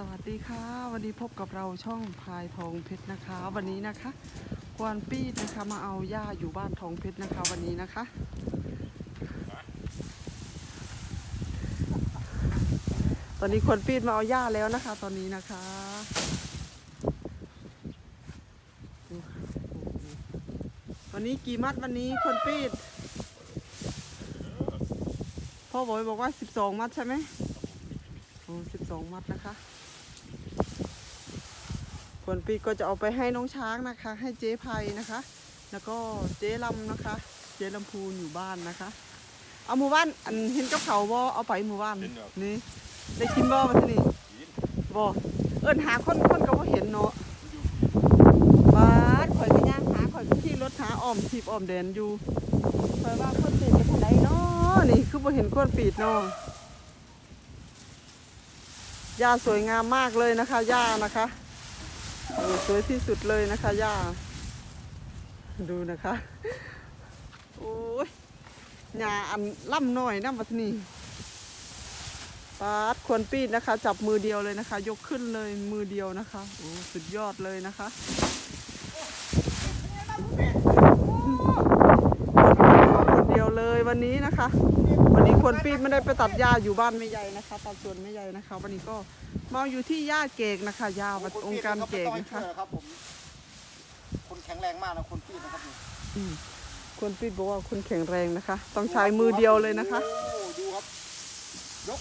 สวัสดีค่ะ วันนี้พบกับเราช่องพายทองเพชรนะคะ วันนี้นะคะกวนปีดนะคะมาเอาหญ้าอยู่บ้านทองเพชรนะคะ วันนี้นะคะ ตอนนี้ควรปีดมาเอาหญ้าแล้วนะคะ ตอนนี้นะคะวันนี้กี่มัดวันนี้ควรปีดพ่อบอยบอกว่า12มัดใช่ไหม สิบสองมัดนะคะผลปีก็จะเอาไปให้น้องช้างนะคะ ให้เจ๊ภัยนะคะ แล้วก็เจ๊ลำนะคะ เจ๊ลำพูนอยู่บ้านนะคะ เอาหมู่บ้านอันเห็นกับเขาบ่เอาไปหมู่บ้านเห็นครับนี่ได้กินบ่มาที่นี่บ่เอิ้นหาคนคนก็บ่เห็นเนาะบาดข่อยก็ย่างหาข่อยก็ขี่รถหาอ้อมทีบอ้อมแดนอยู่ข่อยว่าคนปีดจะทางใดเนาะนี่คือบ่เห็นคนปีดเนาะ หญ้าสวยงามมากเลยนะคะหญ้านะคะโอ้สวยที่สุดเลยนะคะหญ้า ดูนะคะโอ้ยหญ้าอันล่ำหน่อยนะบัดนี้ปาดควรปีดนะคะ จับมือเดียวเลยนะคะ ยกขึ้นเลยมือเดียวนะคะโอ้สุดยอดเลยนะคะคนเดีย วเลยวันนี้นะคะ วันนี้ควรปีดไม่ได้ไปตัดหญ้าอยู่บ้านไม่ใหญ่นะคะตัดสวนไม่ใหญ่นะคะ วันนี้ก็มาอยู่ที่หญ้าเกกนะคะหญ้าวัดองค์การเกกนะคะครับผมคนแข็งแรงมากนะคนปีดนะครับนี่อืมควรปีดบอกว่าคุณแข็งแรงนะคะ ต้องใช้มือเดียวเลยนะคะโอ้ดูครับยก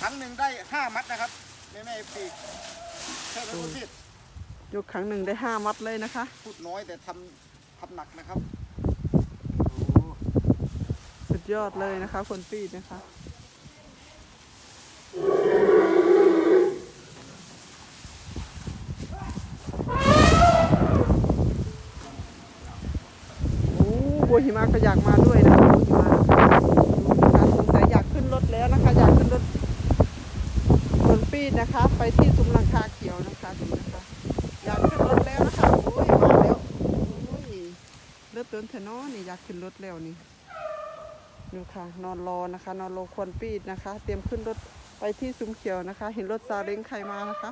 ครั้งหนึ่งได้ห้ามัดนะครับแม่แม่ปีใช่ไหมคนปีดยกครั้งหนึ่งได้ห้ามัดเลยนะคะพูดน้อยแต่ทำทำหนักนะครับโอ้สุ ดยอดเลยนะคะ คนปีดนะคะ โอ้บัวหิมะก็อยากมาด้วยนะคะบัวหิมะดูนะคะสงสัยอยากขึ้นรถแล้วนะคะ อยากขึ้นรถคนปีดนะคะ ไปที่ซุ้มหลังคาเขียวนะคะดูนะคะ อยากขึ้นรถแล้วนะคะ โอ้ยมาแล้ว โอ้ยเลือดเตือนเถอะเนาะนี่อยากขึ้นรถแล้วนี่ ดูค่ะ นอนรอนะคะ นอนรอควรปีดนะคะ เตรียมขึ้นรถไปที่ซุ้มเขียวนะคะ เห็นรถซาเล้งใครมานะคะ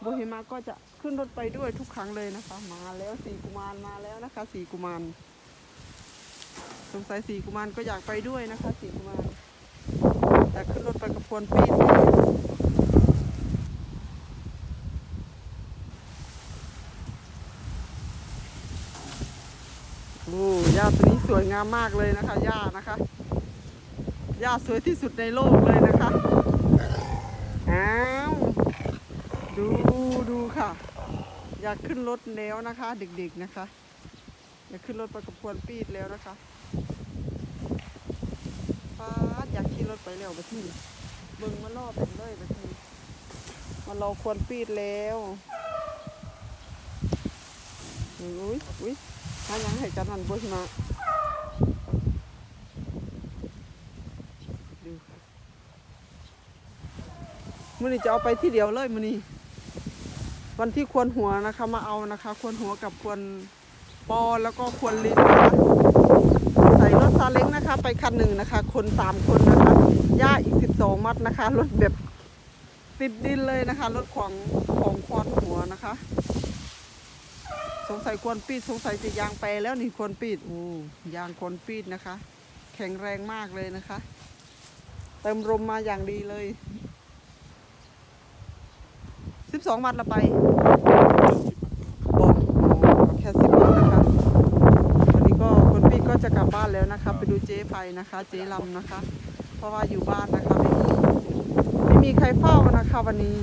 โบฮิมาก็จะขึ้นรถไปด้วยทุกครั้งเลยนะคะ มาแล้วสี่กุมารมาแล้วนะคะ สี่กุมารสงสัยสี่กุมารก็อยากไปด้วยนะคะ สี่กุมารแต่ขึ้นรถไปกับควรปีดโอ้หญ้าตัวนี้ วยงามมากเลยนะคะหญ้านะคะหญ้าสวยที่สุดในโลกเลยนะคะอ้าวดูดูค่ะ อยากขึ้นรถแล้วนะคะ เด็กๆนะคะ อยากขึ้นรถไปกับพวนปีดแล้วนะคะป้าอยากขี่รถไปแล้วไปที่เบิ่งมารอบเป็นเลยไปที่มารอควรปีดแล้วอุ้ยอุ้ยหายังให้กันนั่นบุญมา ดูค่ะ มือนี้จะเอาไปที่เดียวเลยมือนี้ วันที่ควรหัวนะคะมาเอานะคะ ควรหัวกับควรปอแล้วก็ควรลิ้นนะคะใส่รถซาเล้งนะคะ ไปคันหนึ่งนะคะ คนสามคนนะคะย่าอีกสิบสองมัดนะคะรถแบบติดดินเลยนะคะรถของของควรหัวนะคะ สงสัยควรปีดสงสัยจะยางไปแล้วนี่ควรปีดโอ้ยางควรปีดนะคะ แข็งแรงมากเลยนะคะ เติมลมมาอย่างดีเลย สิบสองวัดละไปบอกแค่สิบวัดนะคะวันนี้ก็คุณพี่ก็จะกลับบ้านแล้วนะคะ ไปดูเจ๊ไฟนะคะ เจ๊ลำนะคะ เพราะว่าอยู่บ้านนะคะไม่มีไม่มีใครเฝ้านะคะวันนี้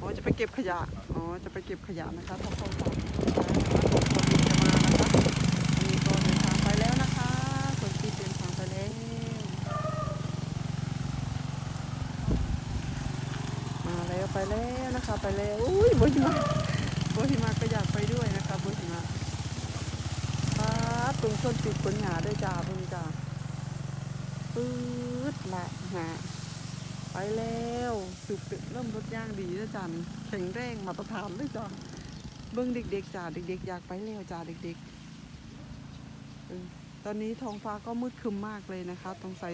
อ๋อจะไปเก็บขยะอ๋อจะไปเก็บขยะนะคะถ้าเขาฟังนะคะคนที่จะมานะคะวันนี้ก็เดินทางไปแล้วนะคะคนที่เดินทางไปแล้ว มา แล้วไปแล้วนะคะไปแล้วอุ้ยบุหิมะบุหิมะก็อยากไปด้วยนะคะบุหิมะป้าตรงต้นติดขนหยาด้วยจ้าเพิ่งจ้าปื๊ดละหาไปแล้วสุกเริ่มรถย่างดีแล้วจ้าแข็งแรงมาตรฐานเลยจ้าเบิ้งเด็กๆจ้าเด็ก ๆ อยากไปแล้วจ้าเด็กๆตอนนี้ท้องฟ้าก็มืดครึมมากเลยนะคะตรงใส่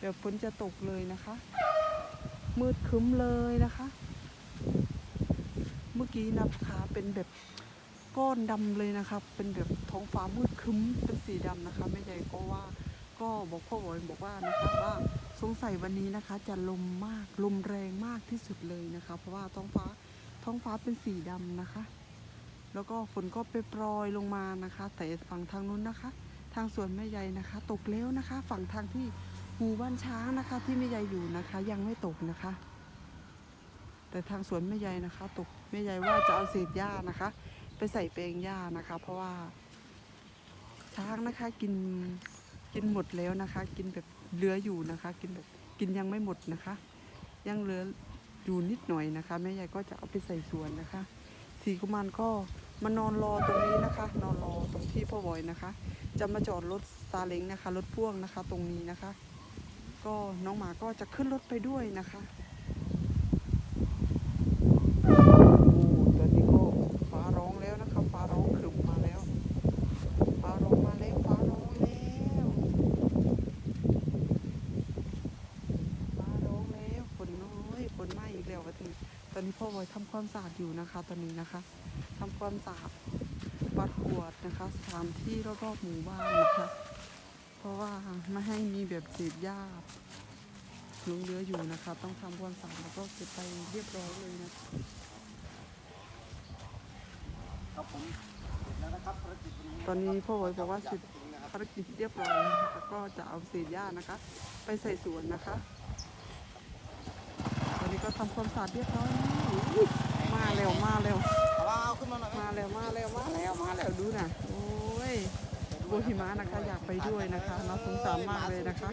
แบบฝนจะตกเลยนะคะ มืดครึ้มเลยนะคะ เมื่อกี้นะคะเป็นแบบก้อนดำเลยนะคะเป็นแบบท้องฟ้ามืดครึ้มเป็นสีดำนะคะแม่ใหญ่ก็ว่าก็บอกพ่อบอกบอกว่านะคะว่าสงสัยวันนี้นะคะ จะลมมากลมแรงมากที่สุดเลยนะคะ เพราะว่าท้องฟ้าท้องฟ้าเป็นสีดำนะคะ แล้วก็ฝนก็ไปโปรยลงมานะคะ แต่ฝั่งทางนู้นนะคะ ทางสวนแม่ใยนะคะ ตกแล้วนะคะ ฝั่งทางที่หมู่บ้านช้างนะคะ ที่แม่ใยอยู่นะคะ ยังไม่ตกนะคะ แต่ทางสวนแม่ใยนะคะ ตกแม่ใยว่าจะเอาเศษหญ้านะคะ ไปใส่แปลงหญ้านะคะ เพราะว่า ช้างนะคะกินกินหมดแล้วนะคะ กินแบบเหลืออยู่นะคะ กินแบบกินยังไม่หมดนะคะ ยังเหลืออยู่นิดหน่อยนะคะแม่ใหญ่ก็จะเอาไปใส่สวนนะคะสีกุมารก็มานอนรอตรงนี้นะคะ นอนรอตรงที่พ่อบอยนะคะ จะมาจอดรถซาเล้งนะคะรถพ่วงนะคะ ตรงนี้นะคะ ก็น้องหมาก็จะขึ้นรถไปด้วยนะคะโอ้ตอนนี้ก็ฟ้าร้องแล้วนะคะ ฟ้าร้องขรึมมาแล้ว ฟ้าร้องมาแล้ว ฟ้าร้องแล้ว ฟ้าร้องแล้วฝนน้อยฝนไหม้อีกแล้ววันนี้ต อนนี้พ่อบอยทำความสะอาดอยู่นะคะ ตอนนี้นะคะทำความสะอาดปัดกวาดนะคะ สถานที่รอบๆหมู่บ้านนะคะ เพราะว่าไม่ให้มีแบบเศษหญ้าหลงเหลืออยู่นะคะ ต้องทำความสะอาดแล้วก็เก็บไปเรียบร้อยเลยนะคะครับผมเสร็จแล้วนะครับภารกิจวันนี้ตอนนี้พ่อบอยบอกว่าเสร็จนะครับภารกิจเรียบร้อยนะคะก็จะเอาเศษหญ้านะคะ ไปใส่สวนนะคะตอนนี้ก็ ทำความสะอาดเรียบร้อยแล้วอุ๊ยมาเร็วมาเร็วเอาเอาขึ้นมาหน่อยไหมมาแล้วมาแล้วมาแล้วมาแล้วดูนะโอ้ยโบหิมะนะคะอยากไปด้วยนะคะน่าสงสารมากเลยนะคะ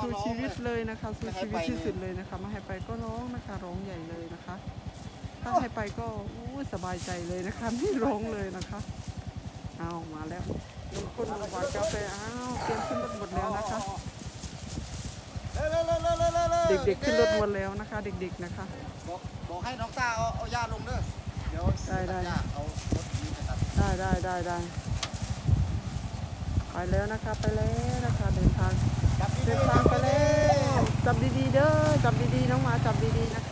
สู้ชีวิตเลยนะคะสู้ชีวิตที่สุดเลยนะคะไม่ให้ไปก็ร้องนะคะร้องใหญ่เลยนะคะ ถ้าให้ไปก็อู้สบายใจเลยนะคะไม่ร้องเลยนะคะเอามาแล้วลุงคนลุงหวานกาแฟอ้าวเตรียมขึ้นรถหมดแล้วนะคะ เด็กๆ ขึ้นรถหมดแล้วนะคะ เด็กๆนะคะ บอกบอกให้น้องต้าเอาเอายาลงเด้อเดี๋ยวได้ได้ ตัยาเอารถนี้ไปตัดได้ได้ได้ได้ไปแล้วนะคะไปแล้วนะคะเดินทางจับดีๆเดินทางไปแล้ว จับดีๆเด้อ จับดีๆ น้องหมาจับดีๆนะคะ